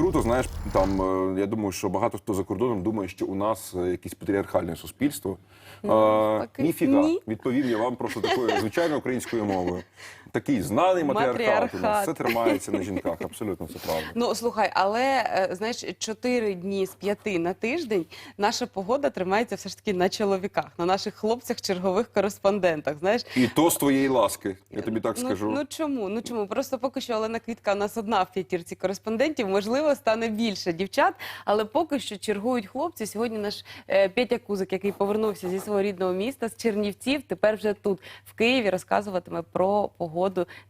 круто, знаєш, там е, я думаю, що багато хто за кордоном думає, що у нас е, якесь патріархальне суспільство. Е, навпаки, Ніфіга, ні. відповім я вам просто такою звичайною українською мовою. Такий знаний матріархат. у нас. Все тримається на жінках, абсолютно це правда. Ну слухай, але е, знаєш, чотири дні з п'яти на тиждень наша погода тримається все ж таки на чоловіках, на наших хлопцях, чергових кореспондентах. Знаєш, І то з твоєї ласки, я тобі так ну, скажу. Ну чому? Ну чому? Просто поки що Олена Квітка у нас одна в п'ятірці кореспондентів. Можливо, стане більше дівчат, але поки що чергують хлопці. Сьогодні наш е, Петя Кузик, який повернувся зі свого рідного міста з Чернівців, тепер вже тут в Києві розказуватиме про погоду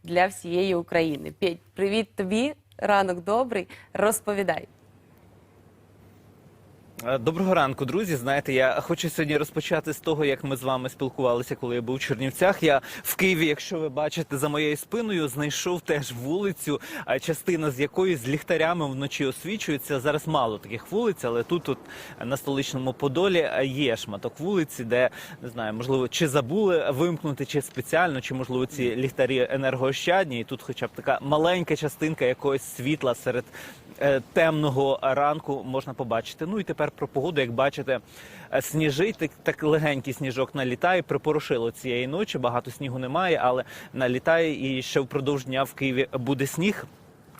для всієї України. Привіт тобі. Ранок добрий. Розповідай. Е, Доброго ранку, друзі. Знаєте, я хочу сьогодні розпочати з того, як ми з вами спілкувалися, коли я був у Чернівцях. Я в Києві, якщо ви бачите за моєю спиною, знайшов теж вулицю, частина з якої з ліхтарями вночі освічується. Зараз мало таких вулиць, але тут, тут на столичному Подолі е, є шматок вулиці, де не знаю, можливо, чи забули вимкнути, чи спеціально, чи можливо ці ліхтарі енергоощадні. І тут, хоча б така маленька частинка якогось світла серед темного ранку можна побачити. Ну і тепер про погоду, як бачите, е, сніжить, так, так легенький сніжок налітає, припорошило цієї ночі. Багато снігу немає, але налітає і ще впродовж дня в Києві буде сніг.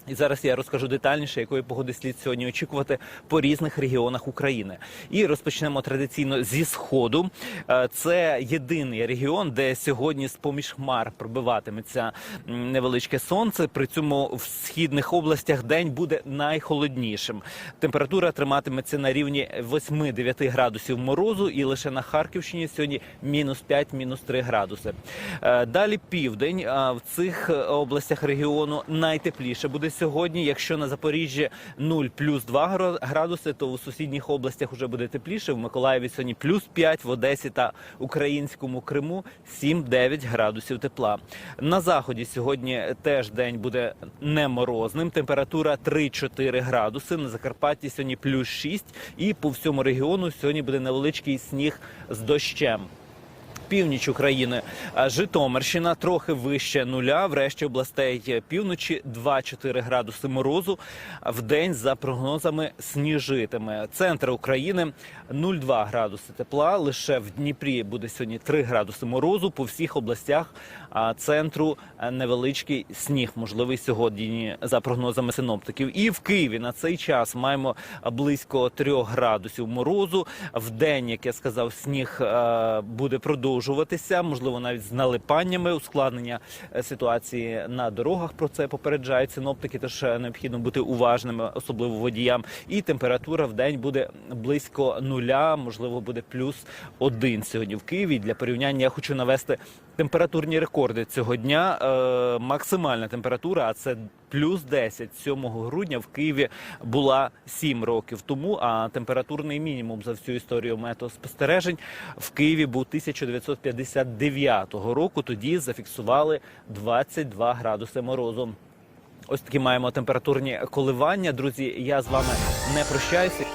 І зараз я розкажу детальніше, якої погоди слід сьогодні очікувати по різних регіонах України. І розпочнемо традиційно зі сходу. Е, Це єдиний регіон, де сьогодні з поміж хмар пробиватиметься невеличке сонце. При цьому в східних областях день буде найхолоднішим. Температура триматиметься на рівні 8-9 градусів морозу, і лише на Харківщині сьогодні мінус 5, мінус 3 градуси. Е, Далі південь. В цих е, областях регіону найтепліше буде сьогодні. Якщо на Запоріжжі 0 плюс 2 градуси, то у сусідніх областях вже буде тепліше. В Миколаєві сьогодні плюс 5, в Одесі та Українському Криму 7-9 градусів тепла. На заході сьогодні теж день буде не морозним. Температура 3-4 градуси. На Закарпатті сьогодні плюс 6. І по всьому регіону сьогодні буде невеличкий сніг з дощем. Північ України, Житомирщина трохи вище нуля. В решті областей півночі 2-4 градуси морозу. В день за прогнозами сніжитиме. Центр України 0,2 градуси тепла. Лише в Дніпрі буде сьогодні 3 градуси морозу. По всіх областях а, центру невеличкий сніг, можливий сьогодні за прогнозами синоптиків. І в Києві на цей час маємо близько 3 градусів морозу. В день, як я сказав, сніг е, буде продовжуватися, можливо, навіть з налипаннями, ускладнення е, ситуації на дорогах. Про це попереджають синоптики. Тож е, необхідно бути уважними, особливо водіям. І температура в день буде близько нуля, можливо, буде плюс один сьогодні в Києві. Для порівняння я хочу навести температурні рекорди цього дня. Е, максимальна температура, а це плюс 10 7 грудня в Києві була 7 років тому. А температурний мінімум за всю історію метеоспостережень в Києві був 1959 року. Тоді зафіксували 22 градуси морозу. Ось такі маємо температурні коливання. Друзі, я з вами не прощаюся.